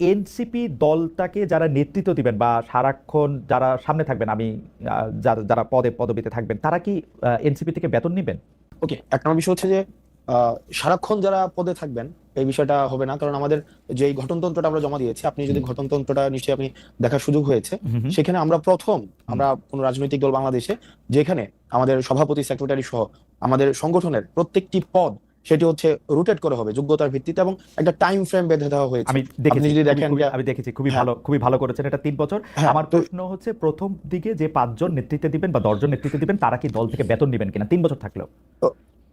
NCP দলটাকে যারা নেতৃত্ব দিবেন বা সারাক্ষণ যারা সামনে থাকবেন আমি যারা যারা পদে পদবিতে থাকবেন তারা কি এনসিপি থেকে বেতন নেবেন? ওকে এক নম্বর বিষয় হচ্ছে যে সারাক্ষণ যারা পদে থাকবেন এই বিষয়টা হবে না কারণ আমাদের যে এই গঠনতন্ত্রটা আমরা জমা দিয়েছি আপনি যদি গঠনতন্ত্রটা নিশ্চয়ই আপনি দেখার সুযোগ হয়েছে সেখানে আমরা প্রথম আমরা কোন রাজনৈতিক দল বাংলাদেশে যেখানে আমাদের সভাপতি সেক্রেটারি সহ আমাদের সংগঠনের প্রত্যেকটি পদ সেটি হচ্ছে রুটেট করে হবে যোগ্যতার ভিত্তিতে এবং একটা টাইম ফ্রেম বেঁধে দেওয়া হয়েছে। আমি দেখেছি যদি দেখেন আমি দেখেছি খুবই হ্যাঁ। ভালো খুবই ভালো করেছেন এটা তিন বছর। হ্যাঁ, আমার প্রশ্ন হচ্ছে প্রথম দিকে যে পাঁচজন নেতৃত্বে দিবেন বা দশজন নেতৃত্বে দিবেন তারা কি দল থেকে বেতন নেবেন কিনা? তিন বছর থাকলেও।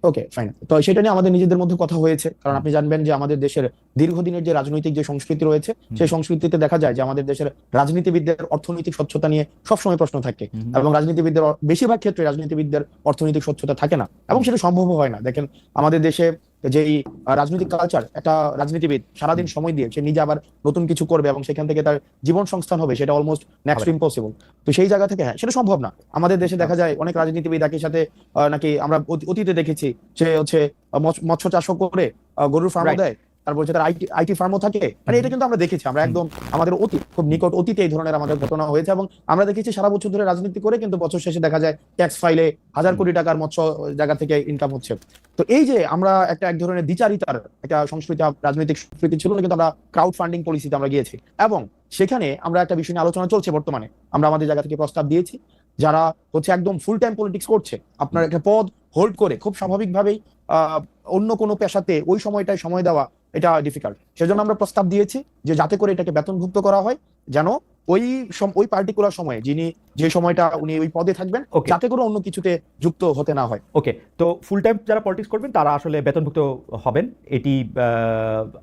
ওকে ফাইন তো সেটা নিয়ে আমাদের নিজেদের মধ্যে কথা হয়েছে। কারণ আপনি জানবেন যে আমাদের দেশের দীর্ঘদিনের যে রাজনৈতিক যে সংস্কৃতি রয়েছে সেই সংস্কৃতিতে দেখা যায় যে আমাদের দেশের রাজনীতিবিদদের অর্থনৈতিক স্বচ্ছতা নিয়ে সবসময় প্রশ্ন থাকে এবং রাজনীতিবিদদের বেশিরভাগ ক্ষেত্রে রাজনীতিবিদদের অর্থনৈতিক স্বচ্ছতা থাকে না এবং সেটা সম্ভব হয় না। দেখেন আমাদের দেশে যে এই রাজনৈতিক কালচার একটা রাজনীতিবিদ সারাদিন সময় দিয়ে সে নিজে আবার নতুন কিছু করবে এবং সেখান থেকে তার জীবন সংস্থান হবে সেটা অলমোস্ট নেক্সট। ইম্পসিবল তো সেই জায়গা থেকে হ্যাঁ সেটা সম্ভব না। আমাদের দেশে দেখা যায় অনেক রাজনীতিবিদ একই সাথে আহ, নাকি আমরা অতীতে দেখেছি সে হচ্ছে মৎস্য- মৎস্য চাষও করে গরুর ফার্মও দেয়। তারপর হচ্ছে তার আইটি আইটি ফার্মও থাকে। মানে এটা কিন্তু আমরা দেখেছি আমরা একদম আমাদের অতীত খুব নিকট অতীতে এই ধরনের আমাদের ঘটনা হয়েছে এবং আমরা দেখেছি সারা বছর ধরে রাজনীতি করে কিন্তু বছর শেষে দেখা যায় ট্যাক্স ফাইলে হাজার কোটি টাকার মৎস্য জায়গা থেকে ইনকাম হচ্ছে। তো এই যে আমরা একটা এক ধরনের দ্বিচারিতার একটা সংস্কৃতি রাজনৈতিক সংস্কৃতি ছিল কিন্তু আমরা ক্রাউড ফান্ডিং পলিসিতে আমরা গিয়েছি। এবং সেখানে আমরা একটা বিষয় নিয়ে আলোচনা চলছে বর্তমানে। আমরা আমাদের জায়গা থেকে প্রস্তাব দিয়েছি যারা হচ্ছে একদম ফুল টাইম পলিটিক্স করছে। আপনার একটা পদ হোল্ড করে খুব স্বাভাবিকভাবেই আহ, অন্য কোনো পেশাতে ওই সময়টায় সময় দেওয়া এটা ডিফিকাল্ট সেজন্য আমরা প্রস্তাব দিয়েছি যে যাতে করে এটাকে বেতনভুক্ত করা হয় যেন ওই ওই পার্টিকুলার সময়ে যিনি যে সময়টা উনি ওই পদে থাকবেন যাতে করে অন্য কিছুতে যুক্ত হতে না হয়। ওকে তো ফুল টাইম যারা পলিটিক্স করবেন তারা আসলে বেতনভুক্ত হবেন। এটি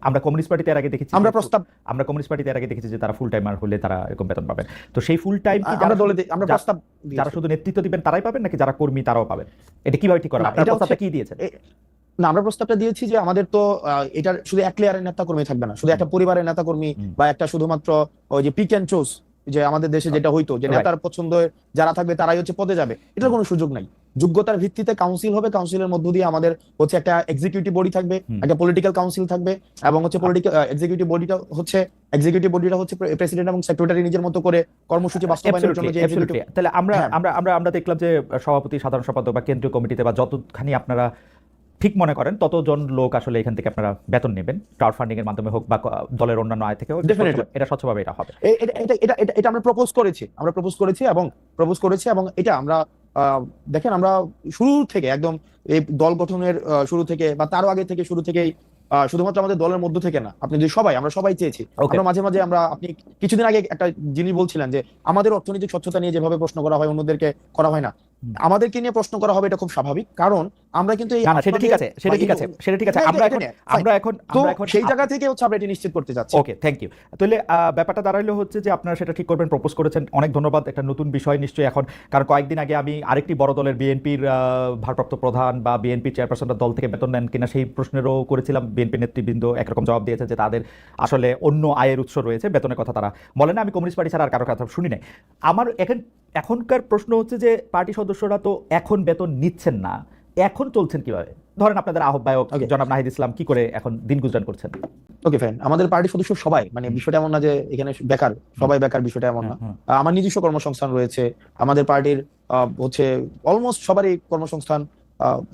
আমরা কমিউনিস্ট পার্টিতে এর আগে দেখেছি আমরা প্রস্তাব আমরা কমিউনিস্ট পার্টিতে এর আগে দেখেছি যে তারা ফুল টাইমার হলে তারা এরকম বেতন পাবেন। তো সেই ফুল টাইম আমরা দলে আমরা প্রস্তাব যারা শুধু নেতৃত্ব দিবেন তারাই পাবেন নাকি যারা কর্মী তারাও পাবেন? এটা কীভাবে ঠিক করা আপনার প্রস্তাবটা কি দিয়েছেন? না আমরা প্রস্তাবটা দিয়েছি যে আমাদের তো এটা শুধু এক লেয়ারের নেতা কর্মী থাকবে না শুধু একটা পরিবারের নেতা কর্মী বা একটা শুধুমাত্র ওই যে পিক অ্যান্ড চুজ যে আমাদের দেশে যেটা হইতো যে নেতার পছন্দের যারা থাকবে তারাই হচ্ছে পদে যাবে এটার কোনো সুযোগ নাই। যোগ্যতার ভিত্তিতে কাউন্সিল হবে কাউন্সিলের মধ্য দিয়ে আমাদের হচ্ছে একটা এক্সিকিউটিভ বডি থাকবে একটা পলিটিক্যাল কাউন্সিল থাকবে এবং হচ্ছে পলিটিক্যাল এক্সিকিউটিভ বডিটা হচ্ছে এক্সিকিউটিভ বডিটা হচ্ছে প্রেসিডেন্ট এবং সেক্রেটারি নিজের মতো করে কর্মসূচি বাস্তবায়নের জন্য যে তাহলে আমরা হ্যাঁ। আমরা আমরা আমরা দেখলাম যে সভাপতি সাধারণ সম্পাদক বা কেন্দ্রীয় কমিটিতে বা যতখানি আপনারা ঠিক মনে করেন ততজন লোক আসলে এখান থেকে আপনারা বেতন নেবেন ক্রাউড ফান্ডিং এর মাধ্যমে হোক বা দলের অন্যান্য আয় থেকে হোক এটা স্বচ্ছভাবে এটা হবে এটা এটা আমরা প্রপোজ করেছি আমরা প্রপোজ করেছি এবং প্রপোজ করেছি এবং এটা আমরা দেখেন আমরা শুরু থেকে একদম এই দল গঠনের শুরু থেকে বা তারও আগে থেকে শুরু থেকেই শুধুমাত্র আমাদের দলের মধ্য থেকে না আপনি যদি সবাই আমরা সবাই চেয়েছি. আমরা মাঝে মাঝে আমরা আপনি কিছুদিন আগে একটা জিনিস বলছিলেন যে আমাদের অর্থনৈতিক স্বচ্ছতা নিয়ে যেভাবে প্রশ্ন করা হয় অন্যদেরকে করা হয় না। আমাদেরকে নিয়ে প্রশ্ন করা হবে এটা খুব স্বাভাবিক। কারণ আমরা কিন্তু এই সেটা ঠিক আছে সেটা ঠিক আছে সেটা ঠিক আছে। আমরা এখন আমরা এখন তো আমরা এখন সেই জায়গা থেকে হচ্ছে আমরা এটা নিশ্চিত করতে চাচ্ছি। ওকে থ্যাংক ইউ তাহলে ব্যাপারটা দাঁড়াইলো হচ্ছে যে আপনারা সেটা ঠিক করবেন প্রপোজ করেছেন। অনেক ধন্যবাদ একটা নতুন বিষয় নিশ্চয়ই এখন। কারণ কয়েকদিন আগে আমি আরেকটি বড় দলের বিএনপির ভারপ্রাপ্ত প্রধান বা বিএনপি চেয়ারপারসনরা দল থেকে বেতন নেন কিনা সেই প্রশ্নেরও করেছিলাম। বিএনপি নেতৃবৃন্দ একরকম জবাব দিয়েছে যে তাদের আসলে অন্য আয়ের উৎস রয়েছে বেতনের কথা তারা বলে না। আমি কমিউনিস্ট পার্টি ছাড়া আর কারও কথা শুনি নাই। আমার এখন এখনকার প্রশ্ন হচ্ছে যে পার্টি সদস্যরা তো এখন বেতন নিচ্ছেন না। এখন চলছেন কীভাবে? ধরেন আপনাদের আহ্বায়ক জনাব নাহিদ ইসলাম কি করে এখন দিন গুজরান করছেন? ওকে ফাইন আমাদের পার্টির সদস্য সবাই মানে বিষয়টা এমন না যে এখানে বেকার সবাই বেকার বিষয়টা এমন না। আহ, আমার নিজস্ব কর্মসংস্থান রয়েছে আমাদের পার্টির হচ্ছে অলমোস্ট সবারই কর্মসংস্থান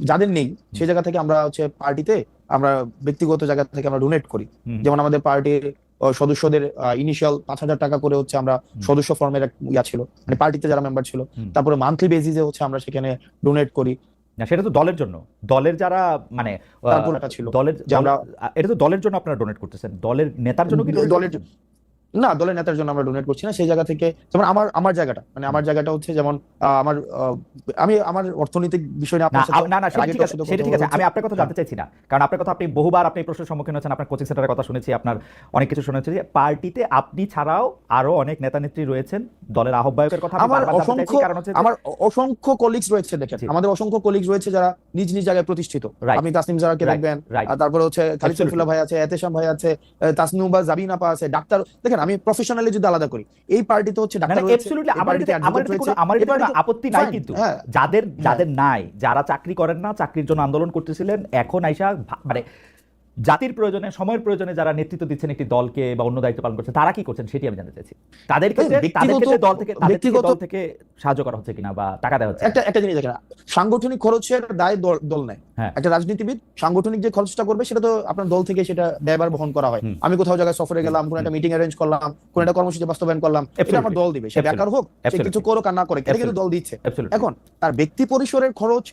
যাদের নেই সেই জায়গা থেকে আমরা হচ্ছে পার্টিতে আমরা ব্যক্তিগত জায়গা থেকে আমরা ডোনেট করি। যেমন আমাদের পার্টির সদস্যদের ইনিশিয়াল পাঁচ হাজার টাকা করে হচ্ছে আমরা সদস্য ফর্মের ইয়া ছিল মানে পার্টিতে যারা মেম্বার ছিল তারপরে মান্থলি বেসিসে হচ্ছে আমরা সেখানে ডোনেট করি। না সেটা তো দলের জন্য। দলের যারা মানে ছিল। দলের এটা তো দলের জন্য আপনারা ডোনেট করতেছেন। দলের নেতার জন্য কি দলের? না দলের নেতার জন্য আমরা ডোনেট করছি না। সেই জায়গা থেকে যেমন আমার আমার জায়গাটা মানে আমার জায়গাটা হচ্ছে যেমন আমার আমি আমার অর্থনৈতিক বিষয় নিয়ে না আপনার না ঠিক আছে সেটা ঠিক আছে। আমি আপনার কথা জানতে চাইছি না। কারণ আপনার কথা আপনি বহুবার আপনি প্রশ্নের সম্মুখীন হচ্ছেন আপনার কোচিং সেন্টারের কথা শুনেছি আপনার অনেক কিছু শুনেছি। যে পার্টিতে আপনি ছাড়াও আরও অনেক নেতা নেত্রী রয়েছেন দলের আহ্বায়কের কথা আমার অসংখ্য কারণ হচ্ছে আমার অসংখ্য কলিগস রয়েছে দেখেন। আমাদের অসংখ্য কলিগস রয়েছে যারা নিজ নিজ জায়গায় প্রতিষ্ঠিত. আপনি তাসনিম জারাকে দেখবেন তারপরে হচ্ছে খালিদ. শরীফুল্লাহ ভাই আছে এতেশাম ভাই আছে আহ, তাসনিম বা জাবিন আপা আছে ডাক্তার দেখেন আমি প্রফেশনালি যদি আলাদা করি এই পার্টিতে হচ্ছে না, ডাক্তার আমার কোনো- আপত্তি নাই কিন্তু হ্যাঁ। যাদের যাদের নাই যারা চাকরি করেন না চাকরির জন্য আন্দোলন করতেছিলেন এখন আইসা মানে জাতির প্রয়োজনে সময়ের প্রয়োজনে যারা নেতৃত্ব দিচ্ছেন একটি দলকে বা অন্য দায়িত্ব পালন করছে তারা কি করছেন সেটি আমি জানতে চাইছি। তাদের ক্ষেত্রে দল থেকে ব্যক্তিগত- দল থেকে সাহায্য করা হচ্ছে কিনা বা টাকা দেওয়া হচ্ছে একটা একটা জিনিস দেখেন সাংগঠনিক খরচের দায় দল নেয়। হ্যাঁ। একটা রাজনীতিবিদ সাংগঠনিক যে খরচটা করবে সেটা তো আপনার দল থেকে সেটা ব্যয়বার বহন করা হয়। আমি কোথাও জায়গায় সফরে গেলাম কোন একটা মিটিং অ্যারেঞ্জ করলাম কোন একটা কর্মসূচি বাস্তবায়ন করলাম এটা আমার দল দিবে সে. বেকার হোক সে কিছু করুক আর না করে এটা কিন্তু দল দিচ্ছে। এখন তার ব্যক্তি পরিসরের খরচ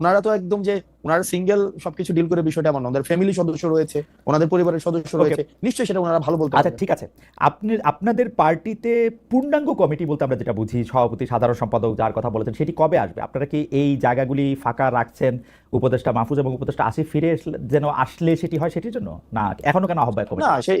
ওনারা তো একদম যে ওনারা সিঙ্গেল সবকিছু ডিল করে বিষয়টা এমন ওনাদের ফ্যামিলি সদস্য রয়েছে ওনাদের পরিবারের সদস্য রয়েছে নিশ্চয়ই সেটা ওনারা ভালো বলতে আচ্ছা ঠিক আছে। আপনি আপনাদের পার্টিতে পূর্ণাঙ্গ কমিটি বলতে আমরা যেটা বুঝি সভাপতি সাধারণ সম্পাদক যার কথা বলেছেন সেটি কবে আসবে? আপনারা কি এই জায়গাগুলি ফাঁকা রাখছেন? উপদেষ্টা মাহফুজ এবং উপদেষ্টা আসিফ ফিরে যেন আসলে সেটি হয় সেটির জন্য? না এখনও কেন আহ্বায়ক না সেই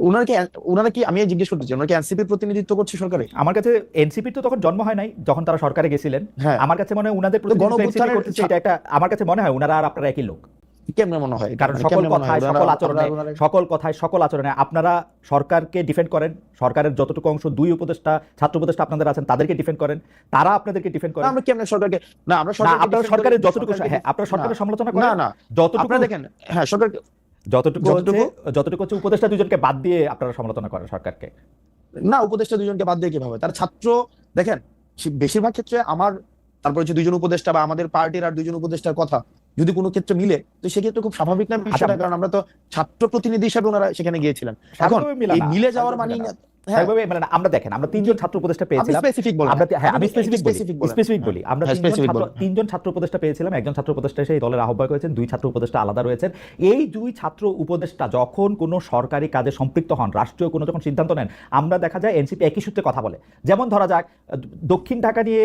ওনারা কি ওনারা কি আমি জিজ্ঞেস করতে চাই ওনারা কি এনসিপির প্রতিনিধিত্ব করছে সরকারে? আমার কাছে এনসিপির তো তখন জন্ম হয় নাই যখন তারা সরকারে গেছিলেন। হ্যাঁ। আমার কাছে মনে হয় প্রতিনিধিত্ব করতেছে, এটা একটা আমার কাছে মনে হয় উনারা আর আপনারা একই লোক। কেমনে মনে হয়? কারণ সকল? কথায় সকল আচরণে ওনারা- ওনারা- সকল কথায় সকল আচরণে আপনারা সরকারকে ডিফেন্ড করেন সরকারের যতটুকু অংশ দুই উপদেষ্টা ছাত্র উপদেষ্টা আপনাদের আছেন তাদেরকে ডিফেন্ড করেন তারা আপনাদেরকে ডিফেন্ড করেন। আমরা কেমনে সরকারকে না আমরা আপনারা সরকারের যতটুকু হ্যাঁ আপনারা সরকারের সমালোচনা না করেন না যতটুকু দেখেন হ্যাঁ সরকার যতটুকু হচ্ছে যতটুকু- যতটুকু হচ্ছে উপদেষ্টা দুজনকে বাদ দিয়ে আপনারা সমালোচনা করেন সরকারকে। না উপদেষ্টা দুজনকে বাদ দিয়ে কীভাবে? তার ছাত্র দেখেন বেশিরভাগ ক্ষেত্রে আমার তারপর হচ্ছে দুজন উপদেষ্টা বা আমাদের পার্টির আর দুজন উপদেষ্টার কথা যদি কোনো ক্ষেত্রে মিলে তো সেক্ষেত্রে খুব স্বাভাবিক না বিষয়টা আচ্ছা। কারণ আমরা তো ছাত্র প্রতিনিধি হিসাবে ওনারা সেখানে গিয়েছিলেন। এখন মিলে যাওয়ার মানে হ্যাঁ। স্বাভাবিকভাবে মিলে না। আমরা দেখেন আমরা তিনজন ছাত্র উপদেষ্টা পেয়েছিলাম। স্পেসিফিক আমরা হ্যাঁ আমি স্পেসিফিক বলি স্পেসিফিক বলি। আমরা হ্যাঁ। তিনজন ছাত্র উপদেষ্টা পেয়েছিলাম একজন ছাত্র উপদেষ্টা সেই দলের আহ্বায়ক হয়েছেন দুই ছাত্র উপদেষ্টা আলাদা রয়েছেন। এই দুই ছাত্র উপদেষ্টা যখন কোনো সরকারি কাজে সম্পৃক্ত হন রাষ্ট্রীয় কোনো যখন সিদ্ধান্ত নেন আমরা দেখা যায় এনসিপি একই সূত্রে কথা বলে। যেমন ধরা যাক দক্ষিণ ঢাকা নিয়ে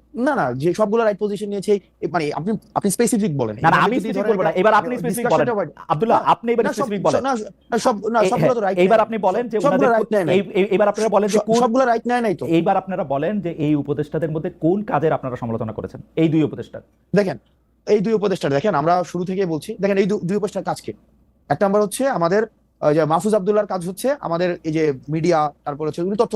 না না যে সবগুলো রাইট পজিশন নিয়েছে মানে আপনি আপনি স্পেসিফিক বলেন। না আমি স্পেসিফিক বলব না। এবার আপনি স্পেসিফিক বলেন। আব্দুল্লাহ আপনি এবার স্পেসিফিক বলেন। না, সব না সবগুলো তো রাইট এইবার আপনি বলেন যে সবগুলো রাইট নাই এই- আপনারা বলেন যে কোন সবগুলো রাইট নেয় নাই তো। এইবার আপনারা বলেন যে এই উপদেষ্টাদের মধ্যে কোন কাজের আপনারা সমালোচনা করেছেন? এই দুই উপদেষ্টা দেখেন এই দুই উপদেষ্টা দেখেন আমরা শুরু থেকে বলছি দেখেন এই দুই উপদেষ্টার কাজ কি? এক নাম্বার হচ্ছে আমাদের যে মাহফুজ আব্দুল্লাহর কাজ হচ্ছে আমাদের এই যে মিডিয়া তারপর হচ্ছে উনি তথ্য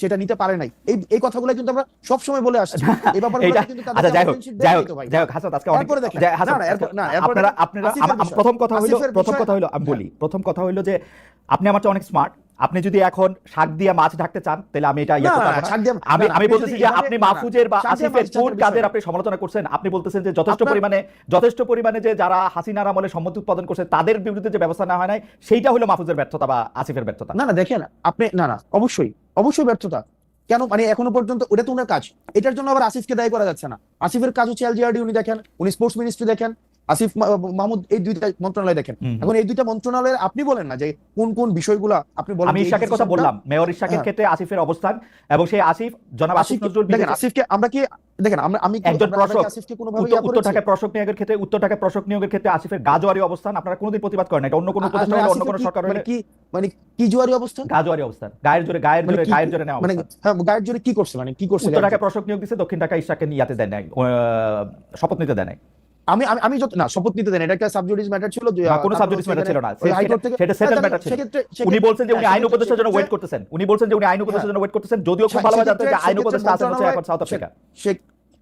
সেটা নিতে পারে নাই। এই এই কথাগুলো কিন্তু আমরা সব সময় বলে আসছি। এই এইটা- কিন্তু আচ্ছা যাই হোক যাই হোক যাই হোক হাসান আজকে অনেক দেখেন। হাসান, না, না, না, আপনারা আপনারা। প্রথম কথা হইল আসিফের প্রথম কথা হইল আমি বলি প্রথম কথা হইল যে আপনি আমার চেয়ে অনেক স্মার্ট আপনি যদি এখন শাক দিয়ে মাছ ঢাকতে চান তাহলে আমি এটা ইয়ে না, না। আমি না, না, আমি বলতেছি যে আপনি না, না, মাহফুজের বা আসিফের কোন কাজের আপনি সমালোচনা করছেন আপনি বলতেছেন যে যথেষ্ট পরিমাণে যথেষ্ট পরিমাণে যে যারা হাসিনার আমলে সম্মতি উৎপাদন করছে তাদের বিরুদ্ধে যে ব্যবস্থা নেওয়া হয় নাই সেইটা হলো মাহফুজের ব্যর্থতা বা আসিফের ব্যর্থতা। না না দেখেন আপনি না না অবশ্যই। অবশ্যই ব্যর্থতা। কেন? মানে এখনও পর্যন্ত ওটা তো ওনার কাজ। এটার জন্য আবার আসিফকে দায়ী করা যাচ্ছে না। আসিফের কাজ হচ্ছে এলজিআরডি উনি দেখেন, উনি স্পোর্টস মিনিস্ট্রি দেখেন আসিফ মাহমুদ এই দুইটা মন্ত্রণালয় দেখেন। এখন এই দুইটা মন্ত্রণালয়ের আপনি বলেন না যে কোন কোন বিষয়গুলো আপনি বলেন আমি ইশাকের কথা বললাম মেয়র ইশাকের হ্যাঁ। ক্ষেত্রে আসিফের অবস্থান এবং সেই আসিফ জনাব আসিফ নজরুল দেখেন আসিফকে আমরা কি দেখেন আমরা আমি একজন আমরা- আমরা কি প্রশক, আসিফকে কোনোভাবে উত্তর? ঢাকায় প্রশক নিয়োগের ক্ষেত্রে উত্তর ঢাকায় প্রশক নিয়োগের ক্ষেত্রে আসিফের গাজোয়ারি অবস্থান আপনারা কোনোদিন প্রতিবাদ করেন না এটা অন্য কোনো উপদেষ্টা মানে হলে অন্য কোনো সরকার মানে হলে কি মানে কি জুয়ারি অবস্থান গাজোয়ারি অবস্থান গায়ের জোরে গায়ের মানে জোরে গায়ের জোরে নেওয়া মানে হ্যাঁ গায়ের জোরে কি করছে মানে কি করছে উত্তর ঢাকায় জোরে? নিয়োগ দিচ্ছে দক্ষিণ ঢাকায় ইশাককে ইয়াতে দেয় নাই শপথ নিতে দেয় নাই আমি আমি যত না শপথ নিতে দেন। এটা একটা সাবজুডিস ম্যাটার ছিল কোনো সাবজুডিস ম্যাটার ছিল না। হাইকোর্ট থেকে সেটা সেটেল ম্যাটার ছিল। উনি বলছেন যে উনি হ্যাঁ, আইন উপদেষ্টার জন্য ওয়েট করতেছেন। উনি বলছেন যে উনি আইন উপদেষ্টার জন্য ওয়েট করতেছেন। যদিও খুব ভালোভাবে ভালো জানতেন যে আইন উপদেষ্টা আছেন হচ্ছে এখন সাউথ আফ্রিকা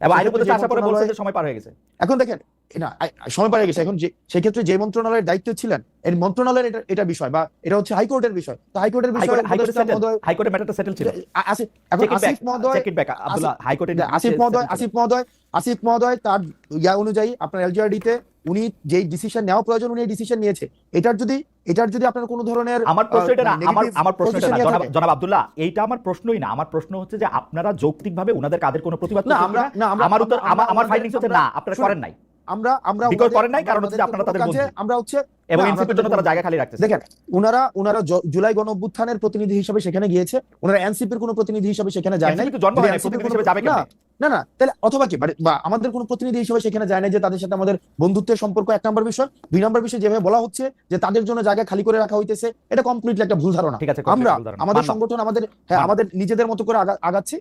এবং আইন উপদেষ্টা আসার পরে বলছেন যে সময় পার হয়ে গেছে। এখন দেখেন না সময় পারে গেছে। এখন যে সেক্ষেত্রে যে মন্ত্রণালয়ের দায়িত্ব ছিলেন এই মন্ত্রণালয়ের এটা এটা বিষয় বা এটা হচ্ছে হাইকোর্টের বিষয়। তো হাইকোর্টের বিষয় হাইকোর্টে হাইকোর্টে উপদেষ্টা সেটেল ম্যাটারটা সেটেল ছিল। আসিফ এখন আসিফ মহোদয় চেক ব্যাক আব্দুল্লাহ হাইকোর্টে আসিফ মহোদয় আসিফ মহোদয় আসিফ মহোদয় তার ইয়া অনুযায়ী আপনার এলজিআরডি তে উনি যেই ডিসিশন নেওয়া প্রয়োজন উনি ডিসিশন নিয়েছে। এটার যদি এটার যদি আপনার কোনো ধরনের আমার প্রশ্ন এটা না আমার আমার প্রশ্ন এটা না জনাব আব্দুল্লাহ এইটা আমার প্রশ্নই না। আমার প্রশ্ন হচ্ছে যে আপনারা যৌক্তিকভাবে ওনাদের কাদের কোনো প্রতিবাদ না, আমরা- আমরা- উত্তর আমার ফাইন্ডিংস হচ্ছে না আপনারা করেন নাই। আমরা আমরা করেন নাই, কারণ হচ্ছে আপনারা তাদের কাছে। আমরা হচ্ছে এবং এনসিপির জন্য তারা জায়গা খালি রাখতেছে। দেখেন ওনারা ওনারা জুলাই গণ অভ্যুত্থানের প্রতিনিধি হিসেবে সেখানে গিয়েছে। ওনারা এনসিপির কোনো প্রতিনিধি হিসেবে সেখানে যায় নাই। জন্ম হয় হিসেবে যাবে না, না না তাহলে অথবা কি? মানে বা আমাদের কোনো প্রতিনিধি হিসেবে সেখানে যায় না যে তাদের সাথে আমাদের বন্ধুত্বের সম্পর্ক এক নম্বর বিষয়। দুই নম্বর বিষয় যেভাবে বলা হচ্ছে যে তাদের জন্য জায়গা খালি করে রাখা হইতেছে এটা কমপ্লিটলি একটা ভুল ধারণা। ঠিক আছে আমরা আমাদের সংগঠন আমাদের হ্যাঁ আমাদের নিজেদের মতো করে আগাচ্ছি।